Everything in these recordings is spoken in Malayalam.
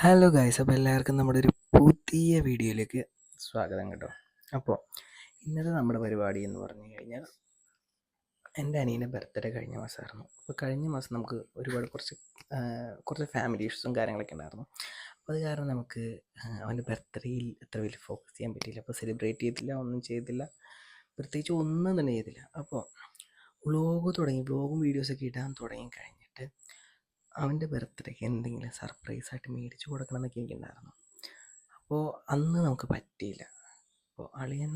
ഹലോ ഗൈസ് അപ്പോൾ എല്ലാവർക്കും നമ്മുടെ ഒരു പുതിയ വീഡിയോയിലേക്ക് സ്വാഗതം കേട്ടോ. അപ്പോൾ ഇന്നത്തെ നമ്മുടെ പരിപാടി എന്ന് പറഞ്ഞു കഴിഞ്ഞാൽ എന്റെ അനിയന്റെ ബർത്ത്ഡേ കഴിഞ്ഞ മാസമായിരുന്നു. അപ്പോൾ കഴിഞ്ഞ മാസം നമുക്ക് ഒരുപാട് കുറച്ച് കുറച്ച് ഫാമിലി ഇഷ്യൂസും കാര്യങ്ങളൊക്കെ ഉണ്ടായിരുന്നു. അപ്പോൾ അത് കാരണം നമുക്ക് അവന്റെ ബർത്ത്ഡേയിൽ അത്ര വലിയ ഫോക്കസ് ചെയ്യാൻ പറ്റിയില്ല. അപ്പോൾ സെലിബ്രേറ്റ് ചെയ്തില്ല ഒന്നും ചെയ്തില്ല. പ്രത്യേകിച്ച് ഒന്നും തന്നെ ചെയ്തില്ല. അപ്പോൾ വ്ളോഗ് തുടങ്ങി വ്ളോഗും വീഡിയോസൊക്കെ ഇടാൻ തുടങ്ങി കഴിഞ്ഞിട്ട് അവന്റെ ബർത്ത്ഡേക്ക് എന്തെങ്കിലും സർപ്രൈസായിട്ട് മേടിച്ച് കൊടുക്കണം എന്നൊക്കെ എനിക്കുണ്ടായിരുന്നു. അപ്പോൾ അന്ന് നമുക്ക് പറ്റിയില്ല. അപ്പോൾ അളിയൻ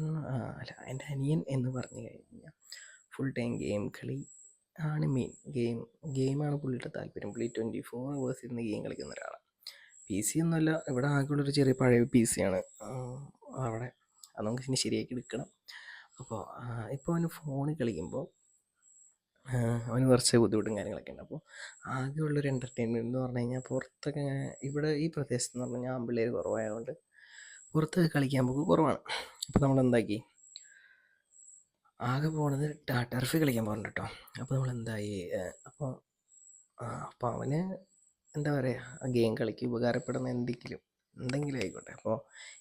അല്ല എന്റെ അനിയൻ എന്ന് പറഞ്ഞു കഴിഞ്ഞാൽ ഫുൾ ടൈം ഗെയിം കളി ആണ് മെയിൻ ഗെയിം ഗെയിമാണ് പുള്ളിയുടെ താല്പര്യം. പുള്ളി ട്വന്റി ഫോർ അവേഴ്സ് ഇരുന്ന് ഗെയിം കളിക്കുന്ന ഒരാളാണ് പി സി ഒന്നുമല്ല ഇവിടെ ആകെയുള്ളൊരു ചെറിയ പഴയ പി സി ആണ്. അവിടെ അത് നമുക്ക് ഇനി ശരിയാക്കി എടുക്കണം. അപ്പോൾ ഇപ്പോൾ അവന് ഫോണിൽ കളിക്കുമ്പോൾ അവന് കുറച്ച് ബുദ്ധിമുട്ടും കാര്യങ്ങളൊക്കെ ഉണ്ട്. അപ്പോൾ ആകെയുള്ളൊരു എന്റർടൈൻമെന്റ് എന്ന് പറഞ്ഞു കഴിഞ്ഞാൽ പുറത്തൊക്കെ ഇവിടെ ഈ പ്രദേശത്ത് എന്ന് പറഞ്ഞു കഴിഞ്ഞാൽ ആമ്പിള്ളേർ കുറവായതുകൊണ്ട് പുറത്തൊക്കെ കളിക്കാൻ പോക്ക് കുറവാണ്. അപ്പോൾ നമ്മൾ എന്താക്കി? ആകെ പോണത് ടർഫ് കളിക്കാൻ പോകുന്നുണ്ട് കേട്ടോ അപ്പോൾ നമ്മൾ എന്തായി? അപ്പോൾ അപ്പോൾ അവന് എന്താ പറയുക ഗെയിം കളിക്ക് ഉപകാരപ്പെടുന്ന എന്തെങ്കിലും എന്തെങ്കിലും ആയിക്കോട്ടെ. അപ്പോൾ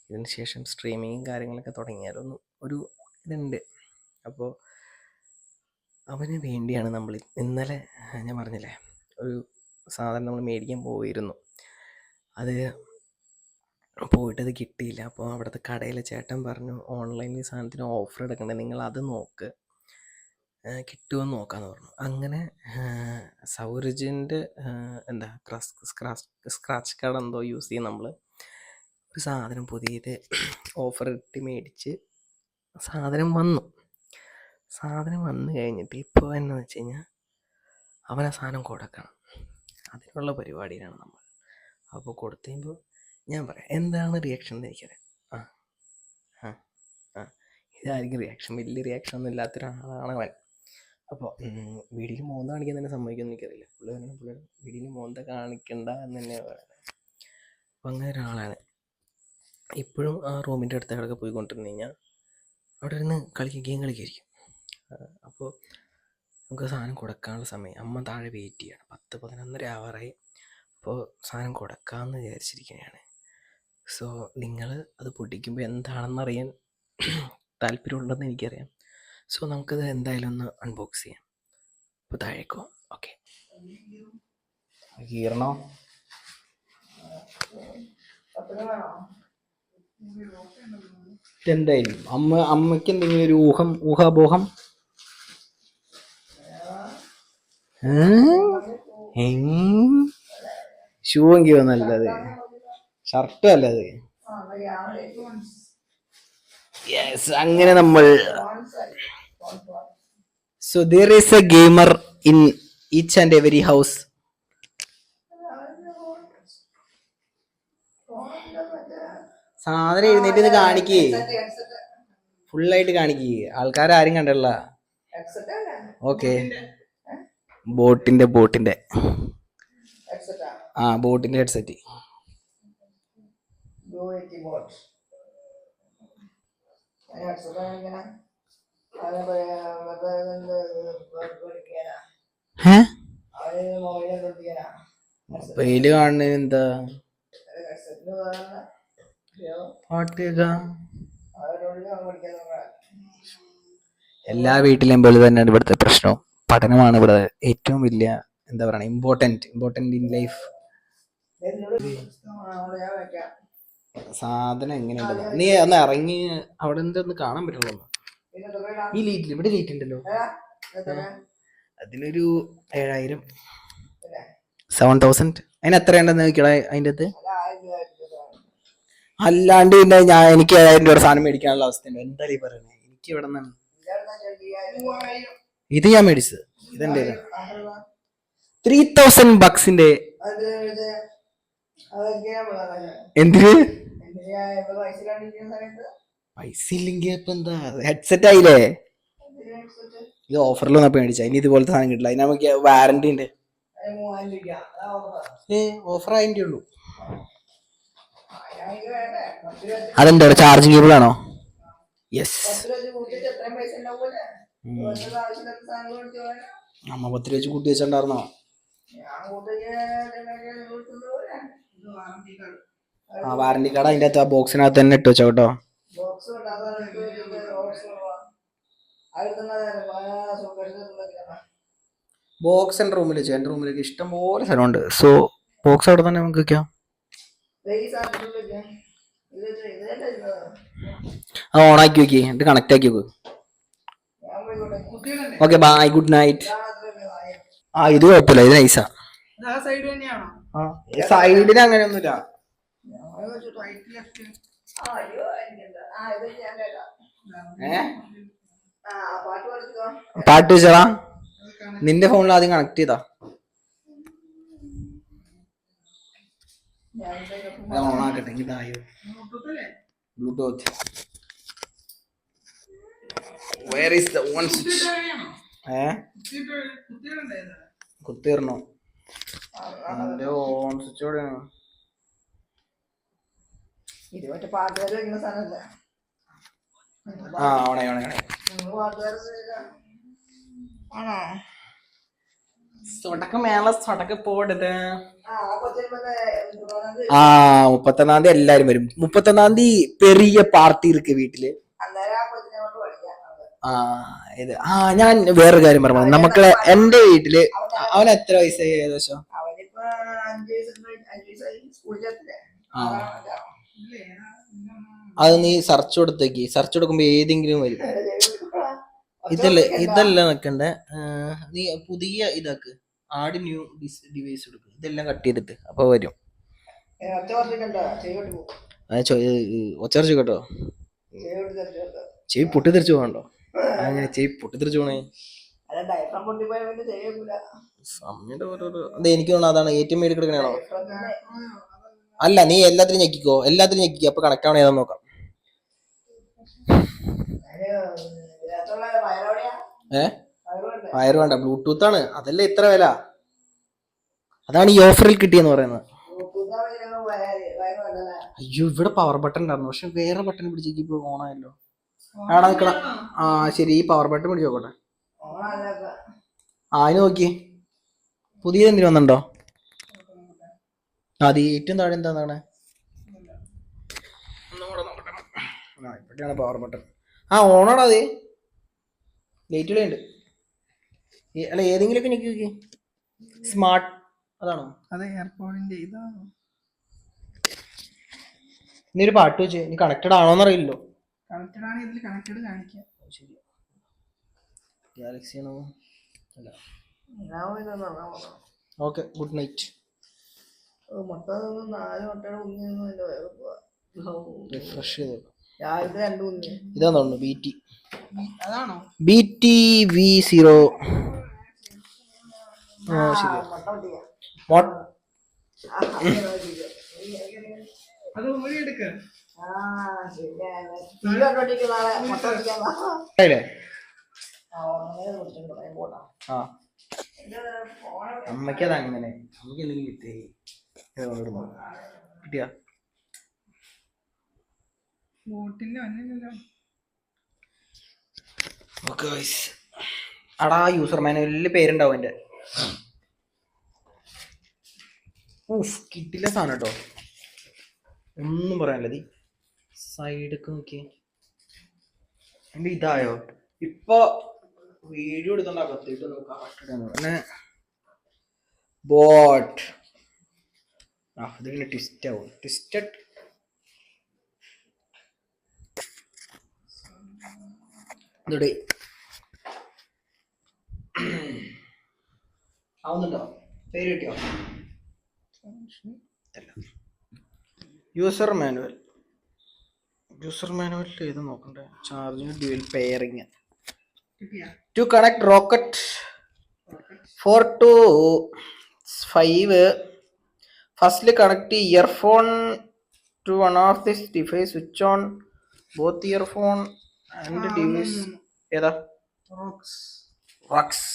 ഇതിന് ശേഷം സ്ട്രീമിങ്ങും കാര്യങ്ങളൊക്കെ തുടങ്ങിയാലൊന്നും ഒരു ഇതുണ്ട്. അപ്പോൾ അവന് വേണ്ടിയാണ് നമ്മൾ ഇന്നലെ ഞാൻ പറഞ്ഞില്ലേ ഒരു സാധനം നമ്മൾ മേടിക്കാൻ പോയിരുന്നു. അത് പോയിട്ടത് കിട്ടിയില്ല. അപ്പോൾ അവിടുത്തെ കടയിലെ ചേട്ടൻ പറഞ്ഞു ഓൺലൈനിൽ സാധനത്തിന് ഓഫർ എടുക്കണ്ടേ? നിങ്ങൾ അത് നോക്ക്. കിട്ടുമെന്ന് നോക്കാമെന്ന് പറഞ്ഞു. അങ്ങനെ സൗരജിന്റെ എന്താ സ്ക്രാച്ച് സ്ക്രാച്ച് കാർഡ് എന്തോ യൂസ് ചെയ്യും നമ്മൾ ഒരു സാധനം പുതിയത് ഓഫർ ഇട്ട് മേടിച്ച് സാധനം വന്നു. സാധനം വന്നു കഴിഞ്ഞിട്ട് ഇപ്പോൾ എന്നാന്ന് വെച്ച് കഴിഞ്ഞാൽ അവൻ ആ സാധനം കൊടുക്കണം. അതിനുള്ള പരിപാടിയിലാണ് നമ്മൾ. അപ്പോൾ കൊടുത്തു കഴിയുമ്പോൾ ഞാൻ പറയാം എന്താണ് റിയാക്ഷൻ എന്ന് ആ ആ ആ. ഇതായിരിക്കും റിയാക്ഷൻ വലിയ റിയാക്ഷൻ ഒന്നും ഇല്ലാത്തൊരാളാണ് അവൻ. അപ്പോൾ വീട്ടിൽ മോന്ത കാണിക്കാൻ തന്നെ സമ്മതിക്കുമെന്ന് എനിക്കറിയില്ല. പുള്ളി തന്നെ പുള്ളി വീടിന് മോന്ത കാണിക്കണ്ട എന്ന് തന്നെയാണ് പറയുന്നത്. അപ്പോൾ അങ്ങനെ ഒരാളാണ്. ഇപ്പോഴും ആ റൂമിന്റെ അടുത്തേക്കൊക്കെ പോയിക്കൊണ്ടിരുന്നു കഴിഞ്ഞാൽ അവിടെ ഇരുന്ന് കളിക്കുക ഗെയിം കളിക്കായിരിക്കും അപ്പോൾ നമുക്ക് സാധനം കൊടുക്കാനുള്ള സമയം. അമ്മ താഴെ വെയിറ്റ് ചെയ്യണം. പത്ത് പതിനൊന്നര ആവാറായി അപ്പോൾ സാധനം കൊടുക്കാമെന്ന് വിചാരിച്ചിരിക്കുകയാണ് സോ നിങ്ങൾ അത് പൊട്ടിക്കുമ്പോൾ എന്താണെന്നറിയാൻ താല്പര്യമുണ്ടെന്ന് എനിക്കറിയാം. സോ നമുക്കത് എന്തായാലും ഒന്ന് അൺബോക്സ് ചെയ്യാം. അപ്പോൾ താഴേക്കോ? ഓക്കെ കീറണോ? എന്തായാലും അമ്മ അമ്മയ്ക്ക് എന്തെങ്കിലും ഒരു ഊഹം ഊഹാപോഹം? ഷൂ എങ്കിൽ നല്ലത്. ഷർട്ട് അല്ലത് യെസ് അങ്ങനെ നമ്മൾ so there is a gamer in each and every house സാധനം എഴുന്നേറ്റ് ഇത് കാണിക്കേ. ഫുള്ളായിട്ട് കാണിക്കേ. ആൾക്കാരും കണ്ടല്ല ഓക്കെ ബോട്ടിന്റെ ബോട്ടിന്റെ. ആ? ബോട്ടിന്റെ ഹെഡ്സെറ്റ് വെയിൽ കാണുന്നതിന് എന്താ? പാട്ട് കേൾക്കാം എല്ലാ വീട്ടിലെയും പോലെ തന്നെയാണ് ഇവിടുത്തെ പ്രശ്നം പഠനമാണ് ഇവിടെ ഏറ്റവും വലിയ എന്താ പറയുക ഇമ്പോർട്ടന്റ് ഇമ്പോർട്ടന്റ് ഇൻ ലൈഫ് സാധനം എങ്ങനെയുണ്ട്? നീ ഒന്ന് ഇറങ്ങി അവിടെ എന്തൊന്ന് കാണാൻ പറ്റുള്ളൂ ഈ ലീറ്റിൽ ഇവിടെ ലീറ്റ് ഉണ്ടല്ലോ. അതിനൊരു ഏഴായിരം. സെവൻ തൗസൻഡ് അതിന് എത്ര ഉണ്ടെന്ന് നോക്കിയാ അതിന്റെ അകത്ത്? അല്ലാണ്ട് പിന്നെ ഞാൻ എനിക്ക് ഏഴായിരം രൂപ സാധനം മേടിക്കാനുള്ള അവസ്ഥയുണ്ട്. എന്താ പറയുന്നത് എനിക്ക് ഇവിടെ നിന്നാണ്. ഇത് ഞാൻ മേടിച്ചത്. ഇതെന്റെ ത്രീ തൗസൻഡ് ബക്സിന്റെ എന്തിന്? പൈസ ഇല്ലെങ്കിൽ ഹെഡ്സെറ്റ് ആയില്ലേ? ഇത് ഓഫറിൽ വന്നപ്പോ മേടിച്ച ഇനി ഇതുപോലത്തെ സാധനം കിട്ടില്ല. അതിന് നമുക്ക് വാറന്റി ഉണ്ട്. ഓഫർ അതിന്റെ ഉള്ളൂ. അതെന്താ ചാർജിങ് കേബിൾ ആണോ? യെസ് അമ്മ പത്ത് രൂപ വെച്ച് കൂട്ടി വെച്ചിട്ടുണ്ടായിരുന്നോ? ആ വാറണ്ടി കാർഡ് അതിന്റെ അകത്ത് ആ ബോക്സിനകത്ത് തന്നെ ഇട്ട് വെച്ചോ കേട്ടോ. ബോക്സ് എന്റെ റൂമിൽ വെച്ചു. എന്റെ റൂമിലേക്ക് ഇഷ്ടം പോലെ സ്ഥലമുണ്ട്. സോ ബോക്സ് അവിടെ തന്നെ നമുക്ക് വെക്കാം. ആ ഓണാക്കി വെക്കി. എന്നിട്ട് കണക്ട് ആക്കി വെക്ക്. ഓക്കെ ബൈ ഗുഡ് നൈറ്റ് ആ ഇത് കുഴപ്പമില്ല ഇത് നൈസാ സൈഡിന് അങ്ങനെ ഒന്നുമില്ല പാട്ട് വെച്ചടാ നിന്റെ ഫോണിൽ ആദ്യം കണക്ട് ചെയ്താ. ഓണാക്കട്ടെ ഇതായോ Bluetooth where is the on switch ഏ? കുത്തിയിടണോ അതിന്റെ ഓൺ സ്വിച്ച് എവിടെയാണ് ഇത് മറ്റേ പാട്ടുകാർ വെക്കുന്ന സാധനമല്ല. ആ ഓണേ ഓണേ ഓണേ ആണോ? സൊടക്ക് മേള സൊടക്ക് പോടത് ആ മുപ്പത്തൊന്നാം തീയതി എല്ലാരും വരും. മുപ്പത്തൊന്നാം തീയതി പെരിയ പാർട്ടി ഇരിക്ക് വീട്ടിൽ. ആ ഇത്. ആ ഞാൻ വേറൊരു കാര്യം പറഞ്ഞു. നമുക്ക് എന്റെ വീട്ടിൽ അവൻ എത്ര വയസ്സായി ഏകദേശം? അതാ. നീ സെർച്ച് കൊടുത്തേക്ക്. സെർച്ച് കൊടുക്കുമ്പോ ഏതെങ്കിലും വരും. ഇതല്ല ഇതല്ല നിക്കണ്ടേ? നീ പുതിയ ഇതാക്ക്. ആഡ് ന്യൂ ഡിവൈസ് കൊടുക്കും. ഇതെല്ലാം കട്ട് ചെയ്തിട്ട് അപ്പൊ വരും. ഒച്ചറിച്ചു കേട്ടോ. ചെവി പൊട്ടിത്തെറിച്ചു പോകണ്ടോ അങ്ങനെ ചെയ് പൊട്ടിത്തെറിച്ചു പോണേ? സമയത്ത് ഓരോരോ. അത് എനിക്ക് തോന്നുന്നു അതാണ് എ ടി എം കിടക്കണോ അല്ല നീ എല്ലാത്തിലും ഞെക്കിക്കോ. എല്ലാത്തിലും ഞെക്കിക്കോ. അപ്പൊ കണക്ട് ആവണേ ഏതാന്ന് നോക്കാം. ഏ? വയർ വയറ് വേണ്ട. ബ്ലൂടൂത്ത് ആണ്. അതല്ലേ ഇത്ര വില. അതാണ് ഈ ഓഫറിൽ കിട്ടിയെന്ന് പറയുന്നത്. അയ്യോ ഇവിടെ പവർ ബട്ടൺ ഉണ്ടായിരുന്നു. പക്ഷെ വേറെ ബട്ടൺ പിടിച്ചേക്ക് ഇപ്പൊ ഓണായല്ലോ ആടാ നിക്കണ ആ ശരി ഈ പവർ ബട്ടൺ പിടിച്ച് നോക്കട്ടെ. ആ അതിന് നോക്കി പുതിയത് എന്തിനു വന്നിട്ടുണ്ടോ? അത് ഏറ്റവും താഴെ എന്താണ് ആ പവർ ബട്ടൺ ആ ഓണാടാ അത് ലൈറ്റ് ഉണ്ട് അല്ല ഏതെങ്കിലുമൊക്കെ എനിക്ക് നോക്കി സ്മാർട്ട് അതാണോ? അത് എയർപോർട്ടിന്റെ ഇതാണോ? നീ ഒരു പാട്ട് വെച്ച്. നീ കണക്റ്റഡ് ആണോന്നറിയില്ലോ കണക്റ്റഡ് ആണ് ഇതിൽ കണക്റ്റഡ് കാണിക്കുക ശരി ഗാലക്സി ആണോ അല്ല ഓക്കെ ഗുഡ് നൈറ്റ്. മുട്ട നാല് മുട്ടയുടെ കുഞ്ഞി നിന്ന് എന്റെ വയറ് പോവാ. റിഫ്രഷ് ചെയ്തോ. രാവിലത്തെ രണ്ട് കുഞ്ഞി ഇതാന്ന് തോന്നുന്നു ബി ടി അതാണോ? ബി ടി വി സീറോ ആ ശരി. അത് ഊരി എടുക്ക. ആ ശരിയാണ് തീ കണ്ടോണ്ടിരിക്കും നാളെ മുട്ട പൊട്ടിക്കാൻ വാ. ആയില്ലേ ആ, ഉറങ്ങുന്നതിന് കുറിച്ചുണ്ട് പറയാൻ പോട്ടാ ആ എന്റെ ഫോൺ അമ്മയ്ക്ക് അങ്ങനെ നമുക്ക് എന്തെങ്കിലും കിട്ടേ കിട്ടിയാ? ബോട്ടിന്റെ വന്നില്ലല്ലോ. ഓക്കെ അടാ യൂസർ മാനുവലിൽ പേരുണ്ടാവും എന്റെ ഊഫ് കിട്ടില്ല സാധനം കേട്ടോ. ഒന്നും പറയാനില്ല. ഈ സൈഡൊക്കെ നോക്കി എന്റെ ഇതായോ? ഇപ്പൊ വീഡിയോ എടുത്തോണ്ട് അകത്തേട്ട് നോക്കാം. പിന്നെ ബോട്ട് ആ ഇതിങ്ങനെ ട്വിസ്റ്റ് ആവും. ട്വിസ്റ്റഡ് ഇതോടെ. ആവുന്നുണ്ടോ? പേര് കിട്ടിയോ? യൂസർ മാനുവൽ യൂസർ മാനുവലിൽ ഏത് നോക്കണ്ടേ? Charging dual pairing to connect rocket four two five ഫസ്റ്റിൽ connect earphone to one of this device switch on both earphone and device ഏതാ? റോക്സ് റക്സ്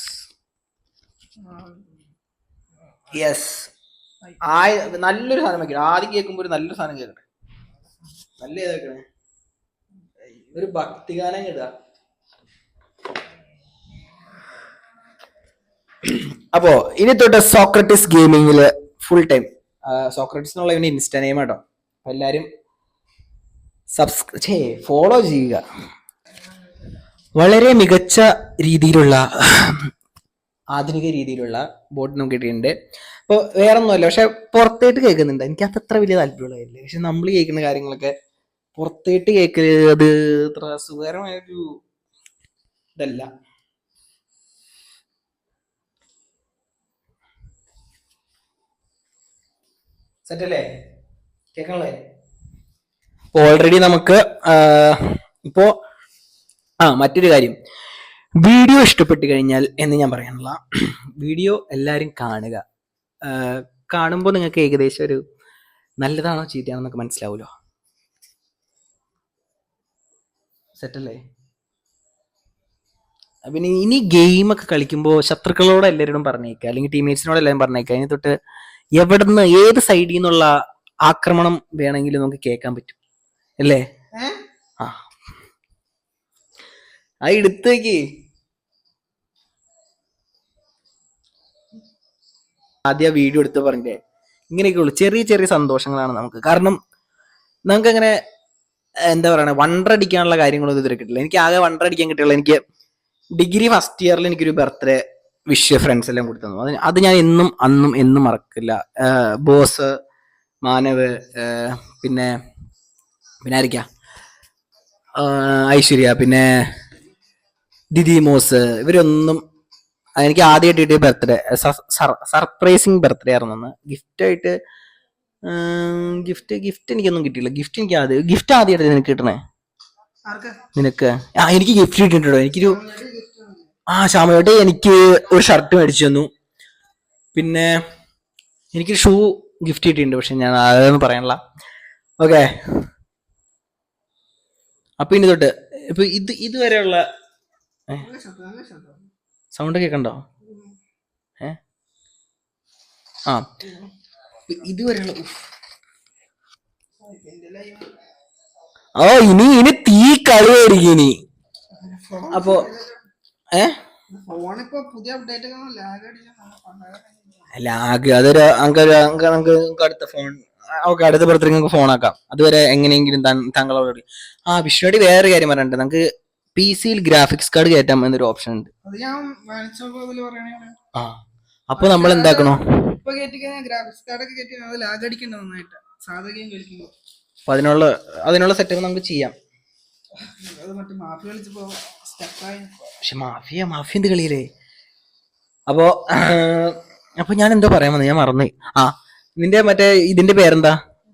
യെസ് നല്ലൊരു സാധനം വെക്കണം. ആദ്യം കേൾക്കുമ്പോൾ ഒരു നല്ലൊരു സാധനം കേൾക്കട്ടെ. നല്ല ഏതാ കേൾക്കണേ ഒരു ഭക്തിഗാനം കേട്ടാ അപ്പോ ഇനി തൊട്ട് സോക്രട്ടിസ് ഗെയിമിങ്ങിൽ ഫുൾ ടൈം സോക്രട്ടിസ് എന്നുള്ള ഇവന് ഇൻസ്റ്റാ നെയിം കേട്ടോ അപ്പൊ എല്ലാരും സബ്സ്ക്രൈ ഫോളോ ചെയ്യുക. വളരെ മികച്ച രീതിയിലുള്ള ആധുനിക രീതിയിലുള്ള ബോട്ട് നമുക്ക് കിട്ടിയിട്ടുണ്ട്. അപ്പോൾ വേറൊന്നുമല്ല പക്ഷെ പുറത്തേട്ട് കേൾക്കുന്നുണ്ട്. എനിക്ക് അത് അത്ര വലിയ താല്പര്യമുള്ള കാര്യമില്ല പക്ഷെ നമ്മൾ കേൾക്കുന്ന കാര്യങ്ങളൊക്കെ പുറത്തേട്ട് കേൾക്കൽ അത് അത്ര സുഖകരമായൊരു ഇതല്ല. സെറ്റല്ലേ കേൾക്കണല്ലേ ഓൾറെഡി നമുക്ക് ഇപ്പോ ആ മറ്റൊരു കാര്യം. വീഡിയോ ഇഷ്ടപ്പെട്ട് കഴിഞ്ഞാൽ എന്ന് ഞാൻ പറയാനുള്ള വീഡിയോ എല്ലാവരും കാണുക. കാണുമ്പോൾ നിങ്ങൾക്ക് ഏകദേശം ഒരു നല്ലതാണോ ചീത്തയാണോ എന്നൊക്കെ മനസ്സിലാവുമല്ലോ സെറ്റല്ലേ? പിന്നെ ഇനി ഗെയിം ഒക്കെ കളിക്കുമ്പോൾ ശത്രുക്കളോട് എല്ലാവരോടും പറഞ്ഞേക്കുക അല്ലെങ്കിൽ ടീംമേറ്റ്സിനോട് എല്ലാവരും പറഞ്ഞേക്കുക അതിന് തൊട്ട് എവിടുന്ന് ഏത് സൈഡിൽ നിന്നുള്ള ആക്രമണം വേണമെങ്കിലും നമുക്ക് കേൾക്കാൻ പറ്റും. അല്ലേ? ആ. ആ എടുത്തേക്ക് ആദ്യ ആദ്യം വീഡിയോ എടുത്ത് പറഞ്ഞേ ഇങ്ങനെയൊക്കെ ഉള്ളു. ചെറിയ ചെറിയ സന്തോഷങ്ങളാണ് നമുക്ക്. കാരണം നമുക്ക് അങ്ങനെ എന്താ പറയണേ വണ്ടർ അടിക്കാനുള്ള കാര്യങ്ങളൊന്നും ഇതുവരെ കിട്ടില്ല എനിക്ക് ആകെ വണ്ടർ അടിക്കാൻ കിട്ടിയുള്ള എനിക്ക് ഡിഗ്രി ഫസ്റ്റ് ഇയറിൽ എനിക്കൊരു ബർത്ത്ഡേ വിഷ് ഫ്രണ്ട്സ് എല്ലാം കൊടുത്തു അത് അത് ഞാൻ എന്നും അന്നും എന്നും മറക്കില്ല. ബോസ് മാനവ് പിന്നെ പിന്നെ ആയിരിക്കാം ഐശ്വര്യ പിന്നെ ദിദി മോസ് ഇവരൊന്നും എനിക്ക് ആദ്യമായിട്ട് കിട്ടിയ ബർത്ത്ഡേ സർപ്രൈസിങ് ബർത്ത്ഡേ ആയിരുന്നു അന്ന്. ഗിഫ്റ്റ് ഗിഫ്റ്റ് എനിക്കൊന്നും കിട്ടിയില്ല. ഗിഫ്റ്റ് എനിക്ക് ആദ്യം ഗിഫ്റ്റ് ആദ്യമായിട്ട് നിനക്ക് കിട്ടണേ. നിനക്ക്? ആ എനിക്ക് ഗിഫ്റ്റ് കിട്ടിയിട്ടുണ്ടോ? എനിക്കൊരു. ആ ശ്യാമയോട്ട് എനിക്ക് ഒരു ഷർട്ട് മേടിച്ചു തന്നു. പിന്നെ എനിക്ക് ഷൂ ഗിഫ്റ്റ് കിട്ടിയിട്ടുണ്ട് പക്ഷെ ഞാൻ അതൊന്നും പറയാനില്ല. ഓക്കെ അപ്പൊ ഇനി തൊട്ട് ഇപ്പൊ ഇത് ഇതുവരെയുള്ള. സൗണ്ട് കേൾക്കണ്ടോ? ഏ? ആ. ഇതുവരെയുള്ള ഓ ഇനി ഇനി തീ കളിയായിരിക്കും ഇനി. അപ്പൊ ഏ? ലാഗ് അതൊരു നമുക്ക് നമുക്ക് അടുത്ത ഫോൺ ഓക്കെ അടുത്ത ബർത്ത്ഡേ ഫോൺ ആക്കാം. അതുവരെ എങ്ങനെയെങ്കിലും താങ്കളോട്. ആ വിഷ്ണുടി വേറെ കാര്യം പറയണ്ട് നമുക്ക് പി സിയിൽ ഗ്രാഫിക്സ് കാർഡ് കയറ്റാം എന്നൊരു ഓപ്ഷൻ ഉണ്ട്. ആ. അപ്പൊ നമ്മൾ എന്താക്കണോ? ഇപ്പൊ കേറ്റിക്കഴിഞ്ഞാൽ ഗ്രാഫിക്സ് കാർഡ് ഒക്കെ കേറ്റി അത് ലാഗ് അടിക്കണ്ട നന്നായിട്ട്. സാധാ ഗെയിം കളിക്കുമ്പോ അപ്പൊ അതിനുള്ള അതിനുള്ള സെറ്റപ്പ് നമുക്ക് ചെയ്യാം. അത് മറ്റേ മാഫി കളിച്ചപ്പോ സ്റ്റക്കായി പക്ഷെ മാഫിയ മാഫിയ എന്ത് കളിയില്ലേ അപ്പോ അപ്പൊ ഞാൻ എന്തോ പറയാൻ വന്നു ഞാൻ മറന്നു. ആ നിന്റെ മറ്റേ ഇതിന്റെ പേരെന്താ?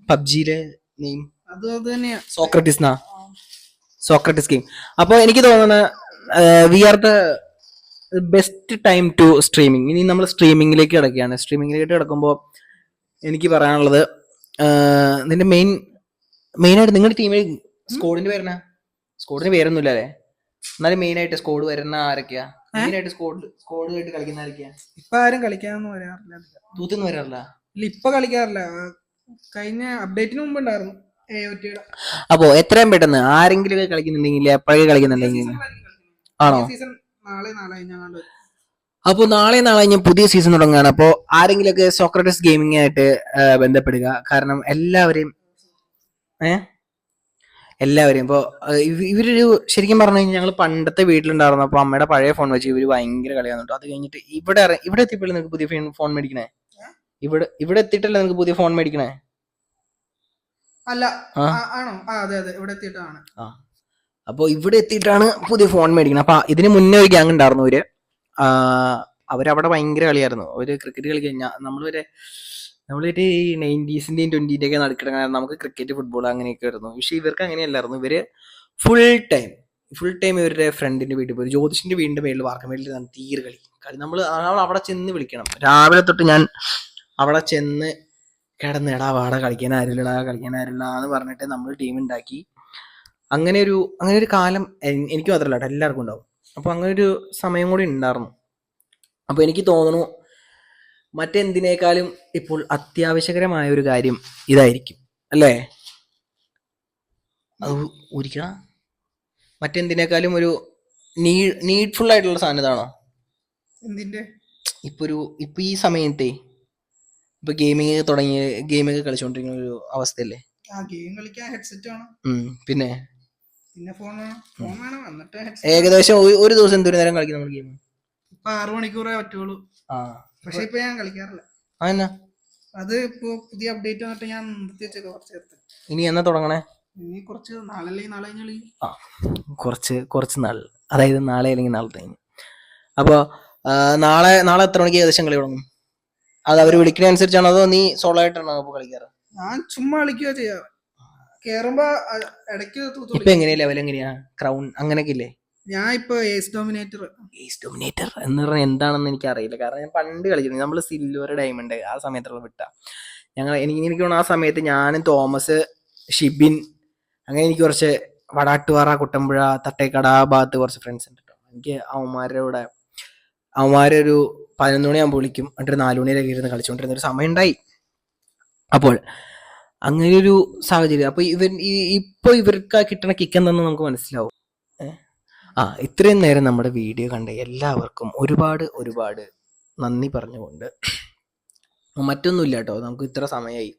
പബ്ജിയിലെ നെയിം അത് അത് തന്നെയാ. സോക്രട്ടിസ് എന്നാ സോക്രട്ടിസ് ഗെയിം അപ്പോൾ എനിക്ക് തോന്നുന്നത് we are the best time to streaming ഇനി നമ്മൾ സ്ട്രീമിങ്ങിലേക്ക് കിടക്കുകയാണ്. സ്ട്രീമിങ്ങിലേക്ക് കിടക്കുമ്പോൾ എനിക്ക് പറയാനുള്ളത് നിന്റെ മെയിൻ മെയിനായിട്ട് നിങ്ങളുടെ ടീമിൽ സ്കോഡിന്റെ പേരെന്നാ സ്കോഡിന് പേരൊന്നുമില്ല അല്ലേ? എന്നാലും മെയിനായിട്ട് സ്കോഡ് വരുന്ന ആരൊക്കെയാ? മെയിനായിട്ട് സ്കോഡ് സ്കോഡ് ആയിട്ട് കളിക്കുന്ന ആരൊക്കെയാ? ഇപ്പൊ ആരും വരാറില്ല. തൂത്തൊന്നും വരാറില്ല? ഇല്ല ഇപ്പൊ കളിക്കാറില്ല. കഴിഞ്ഞ അപ്ഡേറ്റിന് മുമ്പ് ഉണ്ടായിരുന്നു. അപ്പോ എത്രയും പെട്ടെന്ന് ആരെങ്കിലും കളിക്കുന്നുണ്ടെങ്കിൽ എപ്പോഴൊക്കെ കളിക്കുന്നുണ്ടെങ്കിൽ? ആണോ? നാളെ നാളെ കഴിഞ്ഞാണ്ട് അപ്പോൾ നാളെ നാളെ കഴിഞ്ഞ് പുതിയ സീസൺ തുടങ്ങുകയാണ്. അപ്പോൾ ആരെങ്കിലുമൊക്കെ സോക്രട്ടസ് ഗെയിമിംഗ് ആയിട്ട് ബന്ധപ്പെടുക. കാരണം എല്ലാവരെയും ഏ? എല്ലാവരെയും. ഇപ്പോൾ ഇവരൊരു ശരിക്കും പറഞ്ഞു കഴിഞ്ഞാൽ ഞങ്ങൾ പണ്ടത്തെ വീട്ടിലുണ്ടായിരുന്നു. അപ്പോൾ അമ്മയുടെ പഴയ ഫോൺ വെച്ച് ഇവർ ഭയങ്കര കളിയാന്ന് കേട്ടോ അത് കഴിഞ്ഞിട്ട് ഇവിടെ ഇവിടെ എത്തിയപ്പോഴും നിങ്ങൾക്ക് പുതിയ ഫോൺ മേടിക്കണേ? ഇവിടെ ഇവിടെ എത്തിയിട്ടല്ലേ നിങ്ങൾക്ക് പുതിയ ഫോൺ മേടിക്കണേ? അല്ല ആണോ? അതെ അതെ. ഇവിടെ എത്തിയിട്ടാണ് ആ. അപ്പോൾ ഇവിടെ എത്തിയിട്ടാണ് പുതിയ ഫോൺ മേടിക്കുന്നത്. അപ്പോൾ ഇതിന് മുന്നേ ഒരു ഗ്യാങ് ഉണ്ടായിരുന്നു അവർ അവരവിടെ ഭയങ്കര കളിയായിരുന്നു. അവർ ക്രിക്കറ്റ് കളി നമ്മൾ വരെ നമ്മളൊരു ഈ നയന്റീസിന്റെയും ട്വന്റിന്റെ ഒക്കെ നടക്കണമെങ്കിൽ നമുക്ക് ക്രിക്കറ്റ് ഫുട്ബോൾ അങ്ങനെയൊക്കെ ആയിരുന്നു. പക്ഷെ ഇവർക്ക് അങ്ങനെയല്ലായിരുന്നു. ഇവർ ഫുൾ ടൈം ഫുൾ ടൈം ഇവരുടെ ഫ്രണ്ടിന്റെ വീട്ടിൽ പോയി. ജ്യോതിഷിന്റെ വീടിന്റെ മേളിൽ വാർക്ക മേളിൽ തീരെ കളി. കളി നമ്മൾ അവിടെ ചെന്ന് വിളിക്കണം. രാവിലെ തൊട്ട് ഞാൻ അവിടെ ചെന്ന് കിടന്നിടാ വാട കളിക്കാൻ ആരില്ലടാ കളിക്കാൻ ആരില്ല എന്ന് പറഞ്ഞിട്ട് നമ്മൾ ടീം ഉണ്ടാക്കി അങ്ങനെ ഒരു അങ്ങനെ ഒരു കാലം എനിക്ക് മാത്രമല്ല കേട്ടോ എല്ലാവർക്കും ഉണ്ടാവും. അപ്പോൾ അങ്ങനെ ഒരു സമയം കൂടി ഉണ്ടായിരുന്നു. അപ്പോൾ എനിക്ക് തോന്നുന്നു മറ്റെന്തിനേക്കാളും ഇപ്പോൾ അത്യാവശ്യകരമായ ഒരു കാര്യം ഇതായിരിക്കും. അല്ലേ? അത് ഊരിക്ക മറ്റെന്തിനേക്കാളും ഒരു നീ നീഡ്ഫുൾ ആയിട്ടുള്ള സാധനം ഇതാണോ? എന്തിന്റെ? ഇപ്പൊ ഒരു ഇപ്പൊ ഈ സമയത്തെ ഇപ്പൊ ഗെയിമിങ് തുടങ്ങി ഗെയിമൊക്കെ കളിച്ചുകൊണ്ടിരിക്കുന്ന ഒരു അവസ്ഥയല്ലേ? ആ ഗെയിം കളിക്കാൻ ഹെഡ്സെറ്റ് വേണം. പിന്നെ? പിന്നെ ഫോൺ വേണം ഫോൺ വേണം. എന്നിട്ട് headset. ഏകദേശം ഒരു- ഒരു ദിവസം എന്തൊരു നേരം കളിക്കും നമ്മൾ ഗെയിം ഇപ്പൊ ആറു മണിക്കൂറേ പറ്റുള്ളൂ. ആ. പക്ഷെ ഇപ്പൊ ഞാൻ കളിക്കാറില്ല. അതെന്നാ? അത് ഇപ്പൊ പുതിയ അപ്ഡേറ്റ് വന്നിട്ട് ഞാൻ നിർത്തി വെച്ചേക്ക കുറച്ച് നേരത്തെ. ഇനി എന്നാ തുടങ്ങണേ? ഇനി കുറച്ച് നാളെ ആ കുറച്ച് കുറച്ച് നാൾ. അതായത് നാളെ അല്ലെങ്കിൽ നാളെ കഴിഞ്ഞ് അപ്പോൾ നാളെ നാളെ എത്ര മണിക്ക് ഏകദേശം കളി തുടങ്ങും? അത് അവർ വിളിക്കുന്നതനുസരിച്ചാണോ അതോ നീ സോളോ ആയിട്ടാണോ അപ്പോൾ കളിക്കാറ്? ഞാൻ ചുമ്മാ കളിക്കുക ചെയ്യാറ്. കേറുമ്പോ ഇടയ്ക്ക് ഇപ്പൊ എങ്ങനെയാ ലെവൽ എങ്ങനെയാ? ക്രൗൺ അങ്ങനെയൊക്കെ ഇല്ലേ? ഞാൻ ഇപ്പൊ ഏസ് ഡോമിനേറ്റർ ഏസ് ഡോമിനേറ്റർ എന്ന് പറഞ്ഞാൽ എന്താണെന്ന് എനിക്ക് അറിയില്ല കാരണം ഞാൻ പണ്ട് കളിച്ചിരുന്നു. നമ്മൾ സിൽവർ ഡയമണ്ട് ആ സമയത്തുള്ള വിട്ട. ഞങ്ങൾ എനിക്ക് എനിക്ക് തോന്നുന്നു ആ സമയത്ത് ഞാനും തോമസ് ഷിബിൻ അങ്ങനെ എനിക്ക് കുറച്ച് വടാട്ടുപാറ കുട്ടമ്പുഴ തട്ടേക്കട ആ ഭാഗത്ത് കുറച്ച് ഫ്രണ്ട്സ് ഉണ്ട് കേട്ടോ എനിക്ക് അവന്മാരുടെ കൂടെ അവന്മാരെ ഒരു പതിനൊന്ന് മണിയാകുമ്പോൾ വിളിക്കും. എന്നിട്ട് നാല് മണിയിലൊക്കെ ഇരുന്ന് കളിച്ചുകൊണ്ടിരുന്ന ഒരു സമയം ഉണ്ടായി. അപ്പോൾ അങ്ങനെ ഒരു സാഹചര്യം. അപ്പൊ ഇവർ ഈ- ഇപ്പൊ ഇവർക്ക് കിട്ടണ കിക്ക് എന്തെന്ന് നമുക്ക് മനസ്സിലാവും. ആ ഇത്രയും നേരം നമ്മുടെ വീഡിയോ കണ്ട എല്ലാവർക്കും ഒരുപാട് ഒരുപാട് നന്ദി പറഞ്ഞുകൊണ്ട്. മറ്റൊന്നുമില്ല കേട്ടോ. നമുക്ക് ഇത്ര സമയമായി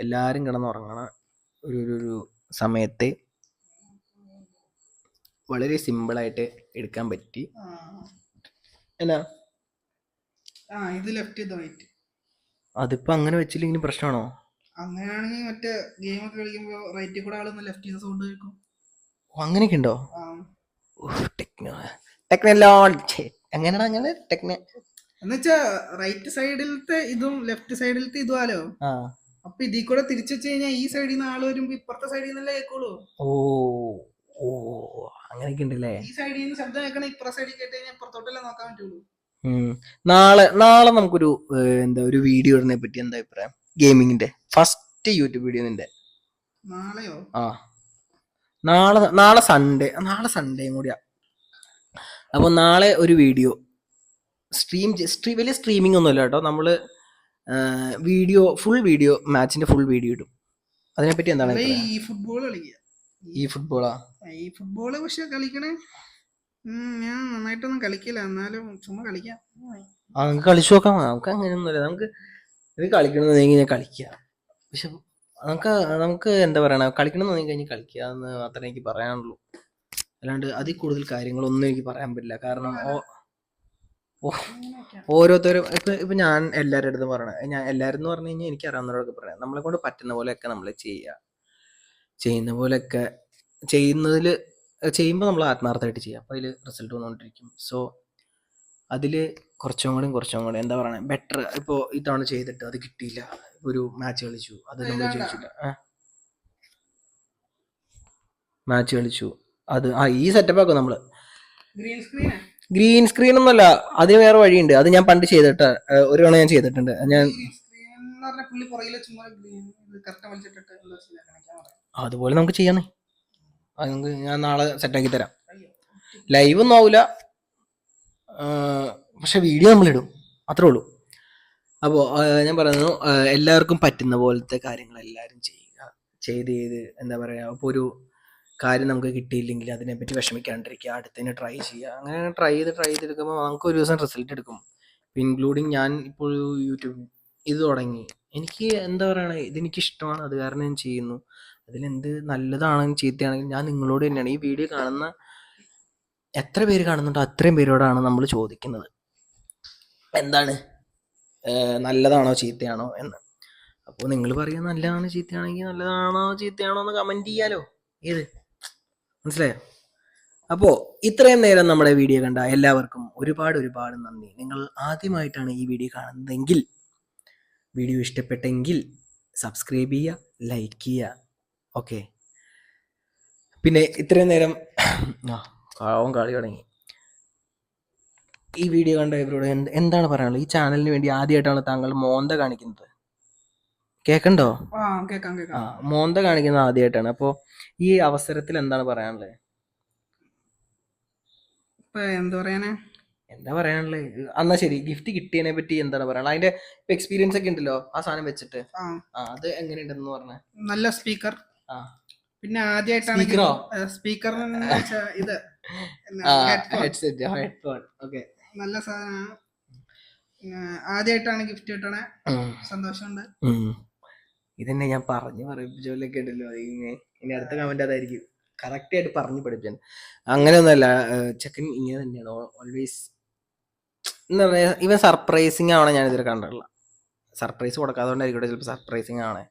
എല്ലാവരും കിടന്നുറങ്ങണ ഒരു ഒരു സമയത്തെ വളരെ സിമ്പിളായിട്ട് എടുക്കാൻ പറ്റി. എന്നാ? അതിപ്പോ അങ്ങനെ വെച്ചില്ലെങ്കിൽ പ്രശ്നമാണോ? അങ്ങനെയാണെങ്കിൽ മറ്റേ ഗെയിം ഒക്കെ കളിക്കുമ്പോ റൈറ്റിൽ കൂടെ ആളൊന്ന് ലെഫ്റ്റ് ചെയ്ത സൗണ്ട് കേൾക്കും. അങ്ങനെയൊക്കെ ഉണ്ടോ? ടെക്നോ ടെക്നോളജി എങ്ങനെയാണ് അങ്ങനെ ടെക്നോ എന്നുവെച്ചാ റൈറ്റ് സൈഡിലത്തെ ഇതും ലെഫ്റ്റ് സൈഡിലത്തെ ഇതുമാലോ അപ്പൊ ഇതിൽ കൂടെ തിരിച്ചു വെച്ച് കഴിഞ്ഞാൽ ഈ സൈഡിൽ നിന്ന് ആൾ വരുമ്പോ ഇപ്പുറത്തെ സൈഡിൽ നിന്നല്ലേ കേൾക്കുള്ളൂ. ഓ ഓ അങ്ങനെയൊക്കെ ഉണ്ടല്ലേ? ഈ സൈഡിൽ നിന്ന് ശബ്ദം കേൾക്കണേ ഇപ്പുറ സൈഡിൽ കേട്ട് കഴിഞ്ഞാൽ ഇപ്പുറത്തോട്ടല്ലേ നോക്കാൻ പറ്റുള്ളൂ. നാളെ നാളെ നമുക്കൊരു എന്താ ഒരു വീഡിയോ ഇടുന്നതിനെ പറ്റി എന്താ അഭിപ്രായം? ഗെയിമിങ്ങിന്റെ ഫസ്റ്റ് യൂട്യൂബ് വീഡിയോ നിന്റെ. നാളെയോ? ആ. നാളെ നാളെ സൺഡേ നാളെ സൺഡേയും കൂടിയാ. അപ്പോൾ നാളെ ഒരു വീഡിയോ. സ്ട്രീം സ്ട്രീ വലിയ സ്ട്രീമിംഗ് ഒന്നുമില്ല കേട്ടോ. നമ്മൾ വീഡിയോ ഫുൾ വീഡിയോ മാച്ചിന്റെ ഫുൾ വീഡിയോ ഇടും. അതിനെപ്പറ്റി എന്താണ് ഈ ഫുട്ബോൾ കളിക്കുക ഈ ഫുട്ബോളാ ഈ ഫുട്ബോൾ പക്ഷെ കളിക്കണേ? ഞാൻ നന്നായിട്ടൊന്നും കളിക്കില്ല. എന്നാലും ചുമ്മാ കളിക്കാം. ആ നമുക്ക് കളിച്ചു നോക്കാം. നമുക്ക് അങ്ങനെയൊന്നുമില്ല നമുക്ക് ഇത് കളിക്കണമെന്ന് ഞാൻ കളിക്കുക പക്ഷെ നമുക്ക് നമുക്ക് എന്താ പറയണ? കളിക്കണം എന്ന് കഴിഞ്ഞാൽ കളിക്കുക എന്ന് മാത്രമേ എനിക്ക് പറയാനുള്ളൂ. അല്ലാണ്ട് അതിൽ കൂടുതൽ കാര്യങ്ങളൊന്നും എനിക്ക് പറയാൻ പറ്റില്ല. കാരണം ഓരോരുത്തരും ഇപ്പൊ ഇപ്പൊ ഞാൻ എല്ലാവരുടെ അടുത്തും പറയണ. ഞാൻ എല്ലാവരും എന്ന് പറഞ്ഞു കഴിഞ്ഞാൽ എനിക്ക് അറിയാവുന്നവരൊക്കെ പറയാം നമ്മളെ കൊണ്ട് പറ്റുന്ന പോലെയൊക്കെ നമ്മൾ ചെയ്യുക ചെയ്യുന്ന പോലെയൊക്കെ ചെയ്യുന്നതിൽ ചെയ്യുമ്പോൾ നമ്മൾ ആത്മാർത്ഥമായിട്ട് ചെയ്യുക അപ്പോൾ അതിൽ റിസൾട്ട് വന്നുകൊണ്ടിരിക്കും. സോ അതിൽ കുറച്ചും കൂടി കുറച്ചും കൂടി. എന്താ പറയുക ബെറ്റർ ഇപ്പോൾ ഇത്തവണ ചെയ്തിട്ട് അത് കിട്ടിയില്ല. ഒരു മാച്ച് കളിച്ചു. അത് നമ്മൾ. ജയിച്ചില്ല. മാച്ച് കളിച്ചു. അത് ആ ഈ സെറ്റപ്പ് ആക്കും നമ്മൾ ഗ്രീൻ സ്ക്രീൻ ഒന്നുമല്ല അതിന് വേറെ വഴിയുണ്ട്. അത് ഞാൻ പണ്ട് ചെയ്തിട്ട് ഒരു തവണ ഞാൻ ചെയ്തിട്ടുണ്ട്. ഞാൻ അതുപോലെ നമുക്ക് ചെയ്യാന്നേ. അത് നമുക്ക് ഞാൻ നാളെ സെറ്റാക്കി തരാം. ലൈവ് ഒന്നും ആവൂല. പക്ഷെ വീഡിയോ നമ്മളിടും. അത്രേ ഉള്ളൂ. അപ്പോൾ ഞാൻ പറയുന്നു എല്ലാവർക്കും പറ്റുന്ന പോലത്തെ കാര്യങ്ങൾ എല്ലാവരും ചെയ്യുക. ചെയ്ത് ചെയ്ത് എന്താ പറയുക അപ്പോൾ ഒരു കാര്യം നമുക്ക് കിട്ടിയില്ലെങ്കിൽ അതിനെപ്പറ്റി വിഷമിക്കാണ്ടിരിക്കുക അടുത്തതിന് ട്രൈ ചെയ്യുക. അങ്ങനെ ട്രൈ ചെയ്ത് ട്രൈ ചെയ്തെടുക്കുമ്പോൾ നമുക്ക് ഒരു ദിവസം റിസൾട്ട് എടുക്കും. ഇൻക്ലൂഡിങ് ഞാൻ ഇപ്പോൾ യൂട്യൂബ് ഇത് തുടങ്ങി. എനിക്ക് എന്താ പറയുക ഇതെനിക്ക് ഇഷ്ടമാണ്. അത് കാരണം ഞാൻ ചെയ്യുന്നു. അതിലെന്ത് നല്ലതാണെങ്കിലും ചീത്തയാണെങ്കിലും ഞാൻ നിങ്ങളോട് തന്നെയാണ് ഈ വീഡിയോ കാണുന്ന എത്ര പേര് കാണുന്നുണ്ടോ അത്രയും പേരോടാണ് നമ്മൾ ചോദിക്കുന്നത്. എന്താണ്? നല്ലതാണോ ചീത്തയാണോ എന്ന്. അപ്പോൾ നിങ്ങൾ പറയുക നല്ലതാണ് ചീത്തയാണെങ്കിൽ നല്ലതാണോ ചീത്തയാണോ എന്ന് കമന്റ് ചെയ്യാലോ. ഏത്? മനസ്സിലായോ? അപ്പോൾ ഇത്രയും നേരം നമ്മുടെ വീഡിയോ കണ്ട എല്ലാവർക്കും ഒരുപാട് ഒരുപാട് നന്ദി. നിങ്ങൾ ആദ്യമായിട്ടാണ് ഈ വീഡിയോ കാണുന്നതെങ്കിൽ വീഡിയോ ഇഷ്ടപ്പെട്ടെങ്കിൽ സബ്സ്ക്രൈബ് ചെയ്യുക ലൈക്ക് ചെയ്യുക. ഓക്കെ പിന്നെ ഇത്രയും നേരം ആ കാവം കളി തുടങ്ങി. ഈ വീഡിയോ കണ്ട ഇവരോട്? എന്ത് എന്താണ് പറയാനുള്ളത്? ഈ ചാനലിന് വേണ്ടി ആദ്യമായിട്ടാണ് താങ്കൾ മോന്ത കാണിക്കുന്നത്. കേക്കണ്ടോ? ആ മോന്ത കാണിക്കുന്നത് ആദ്യമായിട്ടാണ് അപ്പോൾ ഈ അവസരത്തിൽ എന്താണ് പറയാനുള്ളത്? എന്താ പറയാനാ? എന്താ പറയാനുള്ളത്? എന്നാ ശരി ഗിഫ്റ്റ് കിട്ടിയതിനെ പറ്റി എന്താണ് പറയാനുള്ളത്? അതിന്റെ എക്സ്പീരിയൻസ് ഒക്കെ ഉണ്ടല്ലോ ആ സാധനം വെച്ചിട്ട്. ആ. അത് എങ്ങനെയുണ്ടെന്ന് പറഞ്ഞ? നല്ല സ്പീക്കർ ആ. പിന്നെ ആദ്യമായിട്ടാണ് സ്പീക്കർ ഇത്. ഹെഡ്സെറ്റ് ഹെഡ്ഫോൺ ഓക്കെ നല്ല സാധനമാണ്. ആദ്യമായിട്ടാണ് ഗിഫ്റ്റ് കിട്ടണേ. സന്തോഷമുണ്ട്. ഇതന്നെ ഞാൻ പറഞ്ഞു പറയിപ്പിച്ചോലൊക്കെ ഉണ്ടല്ലോ. ഇനി അടുത്ത കമന്റ് അതായിരിക്കും. കറക്റ്റ് ആയിട്ട് പറഞ്ഞു പഠിപ്പിച്ചാൽ അങ്ങനെയൊന്നുമല്ല ചെക്കൻ ഇങ്ങനെ തന്നെയാണ്. ഓൾവേസ് എന്താ പറയുക ഇവൻ സർപ്രൈസിങ് ആവണം ഞാൻ ഇതിൽ കണ്ടിട്ടുള്ള. സർപ്രൈസ് കൊടുക്കാത്തതുകൊണ്ടായിരിക്കട്ടെ ചിലപ്പോൾ സർപ്രൈസിങ് ആണ്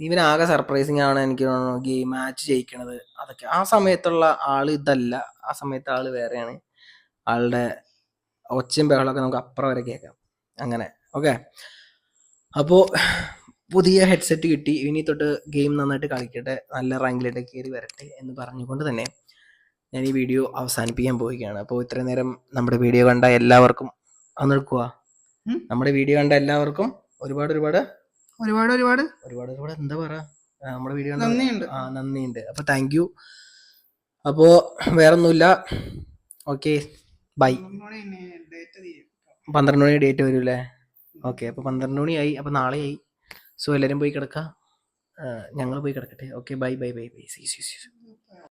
ഇവൻ ആകെ സർപ്രൈസിങ് ആണ് എനിക്ക് തോന്നുന്നു ഗെയിം മാച്ച് ജയിക്കണത്. അതൊക്കെ. ആ സമയത്തുള്ള ആൾ ഇതല്ല. ആ സമയത്ത് ആൾ വേറെയാണ്. ആളുടെ ഒച്ചയും ബഹളമൊക്കെ നമുക്ക് അപ്പുറം വരെ കേൾക്കാം. അങ്ങനെ. ഓക്കെ അപ്പോൾ പുതിയ ഹെഡ്സെറ്റ് കിട്ടി. ഇനി തൊട്ട് ഗെയിം നന്നായിട്ട് കളിക്കട്ടെ. നല്ല റാങ്കിലേക്ക് കയറി വരട്ടെ എന്ന് പറഞ്ഞുകൊണ്ട് തന്നെ ഞാൻ ഈ വീഡിയോ അവസാനിപ്പിക്കാൻ പോവുകയാണ്. അപ്പോൾ ഇത്രയും നേരം നമ്മുടെ വീഡിയോ കണ്ട എല്ലാവർക്കും അന്ന് എടുക്കുക നമ്മുടെ വീഡിയോ കണ്ട എല്ലാവർക്കും ഒരുപാട് ഒരുപാട് ഒരുപാട് ഒരുപാട്. ഒരുപാട് ഒരുപാട്. എന്താ പറയാ നമ്മുടെ വീഡിയോ നന്ദിയുണ്ട് ആ നന്ദിയുണ്ട്. അപ്പൊ താങ്ക് യു അപ്പോൾ വേറൊന്നുമില്ല. ഓക്കെ ബൈ പന്ത്രണ്ട് മണി ഡേറ്റ് വരൂല്ലേ? ഓക്കെ അപ്പൊ പന്ത്രണ്ട് മണിയായി അപ്പോൾ നാളെയായി സോ എല്ലാരും പോയി കിടക്കാം. ഞങ്ങൾ പോയി കിടക്കട്ടെ. Okay bye bye bye bye see see see